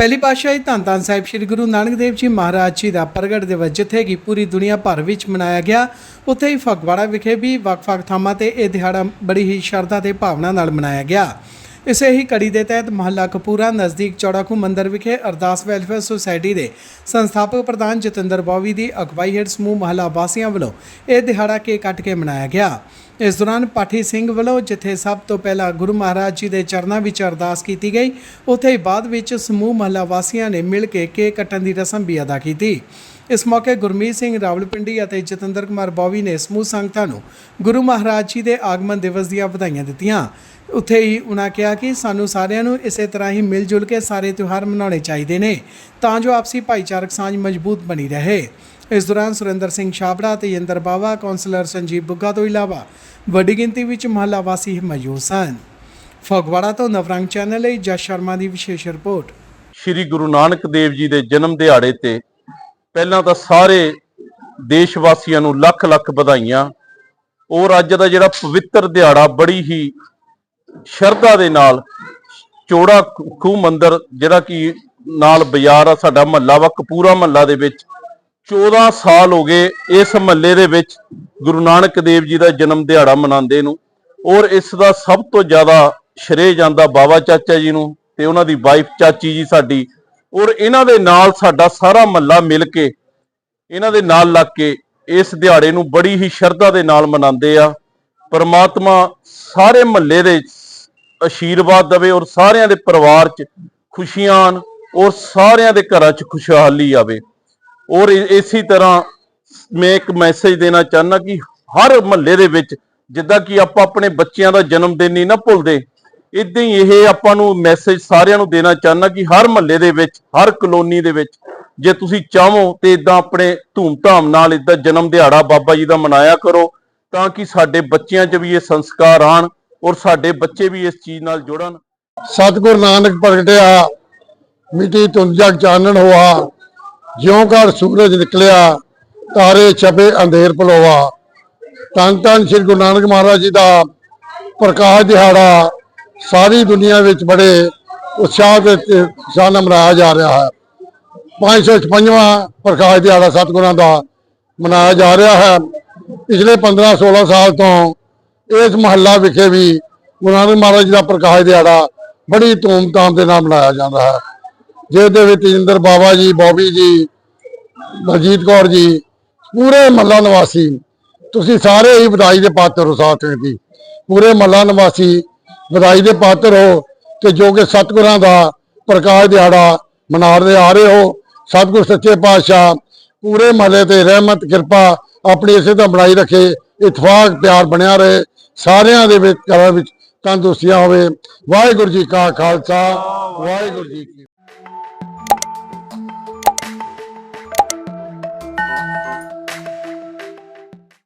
ਪਹਿਲੀ ਪਾਤਸ਼ਾਹੀ ਧੰਨ ਧੰਨ ਸਾਹਿਬ ਸ੍ਰੀ ਗੁਰੂ ਨਾਨਕ ਦੇਵ ਜੀ ਮਹਾਰਾਜ ਜੀ ਦਾ ਪ੍ਰਗਟ ਦਿਵਸ, ਜਿੱਥੇ ਕਿ ਪੂਰੀ ਦੁਨੀਆ ਭਰ ਵਿੱਚ ਮਨਾਇਆ ਗਿਆ, ਉੱਥੇ ਹੀ ਫਗਵਾੜਾ ਵਿਖੇ ਵੀ ਵੱਖ-ਵੱਖ ਥਾਵਾਂ ਤੇ ਇਹ ਦਿਹਾੜਾ ਬੜੀ ਹੀ ਸ਼ਰਧਾ ਤੇ ਭਾਵਨਾ ਨਾਲ ਮਨਾਇਆ ਗਿਆ। ਇਸੇ ਹੀ ਕੜੀ ਦੇ ਤਹਿਤ ਮਹੱਲਾ ਕਪੂਰਾ ਨਜ਼ਦੀਕ ਚੌੜਾਖੂ ਮੰਦਰ ਵਿਖੇ ਅਰਦਾਸ ਵੈਲਫੇਅਰ ਸੁਸਾਇਟੀ ਦੇ ਸੰਸਥਾਪਕ ਪ੍ਰਧਾਨ ਜਤਿੰਦਰ ਬੌਵੀ ਦੀ ਅਗਵਾਈ ਹੇਠ ਸਮੂਹ ਮਹੱਲਾ ਵਾਸੀਆਂ ਵੱਲੋਂ ਇਹ ਦਿਹਾੜਾ ਕੇਕ ਕੱਟ ਕੇ ਮਨਾਇਆ ਗਿਆ। ਇਸ ਦੌਰਾਨ ਪਾਠੀ ਸਿੰਘ ਵੱਲੋਂ ਜਿੱਥੇ ਸਭ ਤੋਂ ਪਹਿਲਾਂ ਗੁਰੂ ਮਹਾਰਾਜ ਜੀ ਦੇ ਚਰਨਾਂ ਵਿੱਚ ਅਰਦਾਸ ਕੀਤੀ ਗਈ, ਉੱਥੇ ਹੀ ਬਾਅਦ ਵਿੱਚ ਸਮੂਹ ਮਹੱਲਾ ਵਾਸੀਆਂ ਨੇ ਮਿਲ ਕੇ ਕੇਕ ਕੱਟਣ ਦੀ ਰਸਮ ਵੀ ਅਦਾ ਕੀਤੀ। ਇਸ ਮੌਕੇ ਗੁਰਮੀਤ ਸਿੰਘ ਰਾਵਲਪਿੰਡੀ ਅਤੇ ਜਤਿੰਦਰ ਕੁਮਾਰ ਬੌਵੀ ਨੇ ਸਮੂਹ ਸੰਗਤਾਂ ਨੂੰ ਗੁਰੂ ਮਹਾਰਾਜ ਜੀ ਦੇ ਆਗਮਨ ਦਿਵਸ ਦੀਆਂ ਵਧਾਈਆਂ ਦਿੱਤੀਆਂ। ਉੱਥੇ ਹੀ ਉਹਨਾਂ ਕਿਹਾ ਕਿ ਸਾਨੂੰ ਸਾਰਿਆਂ ਨੂੰ ਇਸੇ ਤਰ੍ਹਾਂ ਹੀ ਮਿਲ ਜੁਲ ਕੇ ਸਾਰੇ ਤਿਉਹਾਰ ਮਨਾਉਣੇ ਚਾਹੀਦੇ ਨੇ, ਤਾਂ ਜੋ ਆਪਸੀ ਭਾਈਚਾਰਕ ਸਾਂਝ ਮਜ਼ਬੂਤ ਬਣੀ ਰਹੇ। ਇਸ ਦੌਰਾਨ ਸੁਰਿੰਦਰ ਸਿੰਘ ਛਾਬੜਾ ਤੇ ਯਿੰਦਰ ਬਾਵਾ, ਕੌਂਸਲਰ ਸੰਜੀਵ ਬੁੱਗਾ ਤੋਂ ਇਲਾਵਾ ਵੱਡੀ ਗਿਣਤੀ ਵਿੱਚ ਮਹੱਲਾ ਵਾਸੀ ਮੌਜੂਦ ਸਨ। ਫਗਵਾੜਾ ਤੋਂ ਨਵਰੰਗ ਚੈਨਲ ਲਈ ਜਸ ਸ਼ਰਮਾ ਦੀ ਵਿਸ਼ੇਸ਼ ਰਿਪੋਰਟ। ਸ੍ਰੀ ਗੁਰੂ ਨਾਨਕ ਦੇਵ ਜੀ ਦੇ ਜਨਮ ਦਿਹਾੜੇ ਤੇ ਪਹਿਲਾਂ ਤਾਂ ਸਾਰੇ ਦੇਸ਼ ਵਾਸੀਆਂ ਨੂੰ ਲੱਖ ਲੱਖ ਵਧਾਈਆਂ। ਔਰ ਅੱਜ ਦਾ ਜਿਹੜਾ ਪਵਿੱਤਰ ਦਿਹਾੜਾ ਬੜੀ ਹੀ ਸ਼ਰਧਾ ਦੇ ਨਾਲ ਚੋੜਾ ਖੂਹ ਮੰਦਰ ਜਿਹੜਾ ਕਿ ਨਾਲ ਬਾਜ਼ਾਰ ਆ, ਸਾਡਾ ਮਹੱਲਾ ਵਾ, ਕਪੂਰਾ ਮਹੱਲਾ ਦੇ ਵਿੱਚ 14 ਸਾਲ ਹੋ ਗਏ ਇਸ ਮਹੱਲੇ ਦੇ ਵਿੱਚ ਗੁਰੂ ਨਾਨਕ ਦੇਵ ਜੀ ਦਾ ਜਨਮ ਦਿਹਾੜਾ ਮਨਾਉਂਦੇ ਨੂੰ। ਔਰ ਇਸ ਦਾ ਸਭ ਤੋਂ ਜ਼ਿਆਦਾ ਸ਼੍ਰੇ ਜਾਂਦਾ ਬਾਬਾ ਚਾਚਾ ਜੀ ਨੂੰ ਤੇ ਉਹਨਾਂ ਦੀ ਵਾਈਫ ਚਾਚੀ ਜੀ ਸਾਡੀ ਔਰ ਇਹਨਾਂ ਦੇ ਨਾਲ ਸਾਡਾ ਸਾਰਾ ਮਹੱਲਾ ਮਿਲ ਕੇ, ਇਹਨਾਂ ਦੇ ਨਾਲ ਲੱਗ ਕੇ ਇਸ ਦਿਹਾੜੇ ਨੂੰ ਬੜੀ ਹੀ ਸ਼ਰਧਾ ਦੇ ਨਾਲ ਮਨਾਉਂਦੇ ਆ। ਪਰਮਾਤਮਾ ਸਾਰੇ ਮਹੱਲੇ ਦੇ ਆਸ਼ੀਰਵਾਦ ਦੇਵੇ ਔਰ ਸਾਰਿਆਂ ਦੇ ਪਰਿਵਾਰ 'ਚ ਖੁਸ਼ੀਆਂ ਆਉਣ ਔਰ ਸਾਰਿਆਂ ਦੇ ਘਰਾਂ 'ਚ ਖੁਸ਼ਹਾਲੀ ਆਵੇ। ਔਰ ਇ- ਇਸੇ ਤਰ੍ਹਾਂ ਮੈਂ ਇੱਕ ਮੈਸੇਜ ਦੇਣਾ ਚਾਹੁੰਦਾ ਕਿ ਹਰ ਮਹੱਲੇ ਦੇ ਵਿੱਚ ਜਿੱਦਾਂ ਕਿ ਆਪਾਂ ਆਪਣੇ ਬੱਚਿਆਂ ਦਾ ਜਨਮ ਦਿਨ ਨਹੀਂ ਨਾ ਭੁੱਲਦੇ ਇਦਾਂ ਹੀ ਇਹ ਆਪਾਂ ਨੂੰ ਮੈਸੇਜ ਸਾਰਿਆਂ ਨੂੰ ਦੇਣਾ ਚਾਹੁੰਦਾ ਕਿ ਹਰ ਮਹੱਲੇ ਦੇ ਵਿੱਚ, ਹਰ ਕਲੋਨੀ ਦੇ ਵਿੱਚ ਜੇ ਤੁਸੀਂ ਚਾਹੋ ਤੇ ਇਦਾਂ ਆਪਣੇ ਧੂਮ-ਧਾਮ ਨਾਲ ਇਦਾਂ ਜਨਮ ਦਿਹਾੜਾ ਬਾਬਾ ਜੀ ਦਾ ਮਨਾਇਆ ਕਰੋ, ਤਾਂ ਕਿ ਸਾਡੇ ਬੱਚਿਆਂ 'ਚ ਵੀ ਇਹ ਸੰਸਕਾਰ ਆਣ ਔਰ ਸਾਡੇ ਬੱਚੇ ਵੀ ਇਸ ਚੀਜ਼ ਨਾਲ ਜੁੜਨ। ਸਤਿਗੁਰ ਨਾਨਕ ਪ੍ਰਗਟਿਆ, ਮਿੱਟੀ ਧੁੰਦ ਜਗ ਚਾਨਣ ਹੋਆ, ਜਿਉਂ ਘਰ ਸੂਰਜ ਨਿਕਲਿਆ, ਤਾਰੇ ਛਪੇ ਅੰਧੇਰ ਭਲੋਆ ਧੰਨ ਧੰਨ ਸ੍ਰੀ ਗੁਰੂ ਨਾਨਕ ਮਹਾਰਾਜ ਜੀ ਦਾ ਪ੍ਰਕਾਸ਼ ਦਿਹਾੜਾ ਸਾਰੀ ਦੁਨੀਆ ਵਿੱਚ ਬੜੇ ਉਤਸ਼ਾਹ ਦੇ ਤੇ ਨਾਲ ਮਨਾਇਆ ਜਾ ਰਿਹਾ ਹੈ। 556ਵਾਂ ਪ੍ਰਕਾਸ਼ ਦਿਹਾੜਾ ਸਤਿਗੁਰਾਂ ਦਾ ਮਨਾਇਆ ਜਾ ਰਿਹਾ ਹੈ। ਪਿਛਲੇ 15 16 ਸਾਲ ਤੋਂ ਇਸ ਮਹੱਲਾ ਵਿਖੇ ਵੀ ਗੁਰੂ ਨਾਨਕ ਮਹਾਰਾਜ ਜੀ ਦਾ ਪ੍ਰਕਾਸ਼ ਦਿਹਾੜਾ ਬੜੀ ਧੂਮ-ਧਾਮ ਦੇ ਨਾਲ ਮਨਾਇਆ ਜਾਂਦਾ ਹੈ। ਜਿਸ ਦੇ ਵਿੱਚ ਇੰਦਰ ਬਾਬਾ ਜੀ, ਬੋਬੀ ਜੀ, ਬਲਜੀਤ ਕੌਰ ਜੀ, ਪੂਰੇ ਮਹੱਲਾ ਨਿਵਾਸੀ, ਤੁਸੀਂ ਸਾਰੇ ਹੀ ਵਧਾਈ ਦੇ ਪਾਤਰ ਹੋ ਸਾਥ ਜੀ। ਪੂਰੇ ਮਹੱਲਾ ਨਿਵਾਸੀ ਵਧਾਈ ਦੇ ਪਾਤਰ ਹੋ ਤੇ ਜੋ ਕਿ ਸਤਿਗੁਰਾਂ ਦਾ ਪ੍ਰਕਾਸ਼ ਦਿਹਾੜਾ ਮਨਾ ਰਹੇ ਆ ਰਹੇ ਹੋ। ਸਤਿਗੁਰ ਸੱਚੇ ਪਾਤਸ਼ਾਹ, ਪੂਰੇ ਮਹੱਲੇ ਤੇ ਰਹਿਮਤ, ਕਿਰਪਾ ਆਪਣੀ ਇਸੇ ਤਰ੍ਹਾਂ ਬਣਾਈ ਰੱਖੇ, ਇਤਫਾਕ, ਪਿਆਰ ਬਣਿਆ ਰਹੇ, ਸਾਰਿਆਂ ਦੇ ਵਿੱਚ ਘਰਾਂ ਵਿੱਚ ਤੰਦਰੁਸਤੀਆਂ ਹੋਵੇ। ਵਾਹਿਗੁਰੂ ਜੀ ਕਾ ਖਾਲਸਾ, ਵਾਹਿਗੁਰੂ ਜੀ